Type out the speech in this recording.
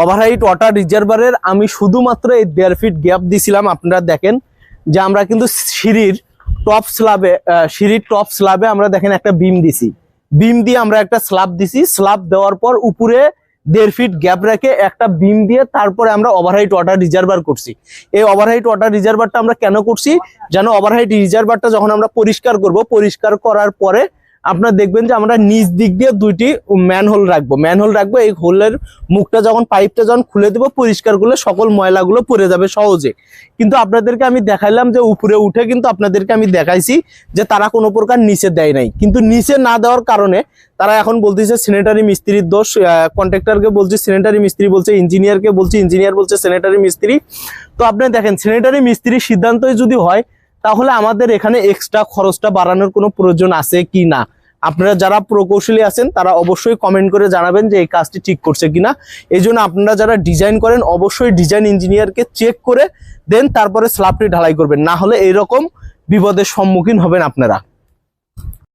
ওভারহাইট water রিজার্ভারের আমি শুধুমাত্র এই দেড় ফিট গ্যাপ দিছিলাম, আপনারা দেখেন, যে আমরা কিন্তু সিঁড়ির টপ স্ল্যাবে সিঁড়ির টপ স্ল্যাবে আমরা দেখেন একটা বিম দিছি। বিম দিয়ে আমরা একটা স্ল্যাব দিছি, স্ল্যাব দেওয়ার পর উপরে দেড় ফিট গ্যাপ রেখে একটা বিম দিয়ে তারপরে আমরা ওভারহাইট ওয়াটার রিজার্ভার করছি। এই ওভারহাইট ওয়াটার রিজার্ভারটা আমরা কেন করছি? যেন ওভারহাইট রিজার্ভারটা যখন আমরা পরিষ্কার করব, পরিষ্কার করার পরে আপনারা দেখবেন যে আমরা নিচ দিক দিয়ে দুইটি ম্যানহোল রাখব। ম্যানহোল রাখব, এই হোলের মুখটা যখন পাইপটা যখন খুলে দেবো, পরিষ্কার করলে সকল ময়লাগুলো পড়ে যাবে সহজে। কিন্তু আপনাদেরকে আমি দেখাইলাম যে উপরে উঠে কিন্তু আপনাদেরকে আমি দেখাইছি যে তারা কোনো প্রকার নিচে দেয় নাই। কিন্তু নিচে না দেওয়ার কারণে তারা এখন বলতেছে সেনেটারি মিস্ত্রির দোষ কন্ট্রাক্টরকে বলছে সেনেটারি মিস্ত্রি বলছে ইঞ্জিনিয়ারকে বলছে ইঞ্জিনিয়ার বলছে সেনেটারি মিস্ত্রি। তো আপনি দেখেন সেনেটারি মিস্ত্রির সিদ্ধান্তই যদি হয় তাহলে আমাদের এখানে এক্সট্রা খরচটা বাড়ানোর কোনো প্রয়োজন আছে কি না? আপনারা যারা প্রকৌশলী আছেন, তারা অবশ্যই কমেন্ট করে জানাবেন যে এই কাজটি ঠিক করছে কি না এই জন্য আপনারা যারা ডিজাইন করেন, অবশ্যই ডিজাইন ইঞ্জিনিয়ারকে চেক করে দেন, তারপরে স্ল্যাবটি ঢালাই করবেন। না হলে এইরকম বিপদের সম্মুখীন হবেন আপনারা।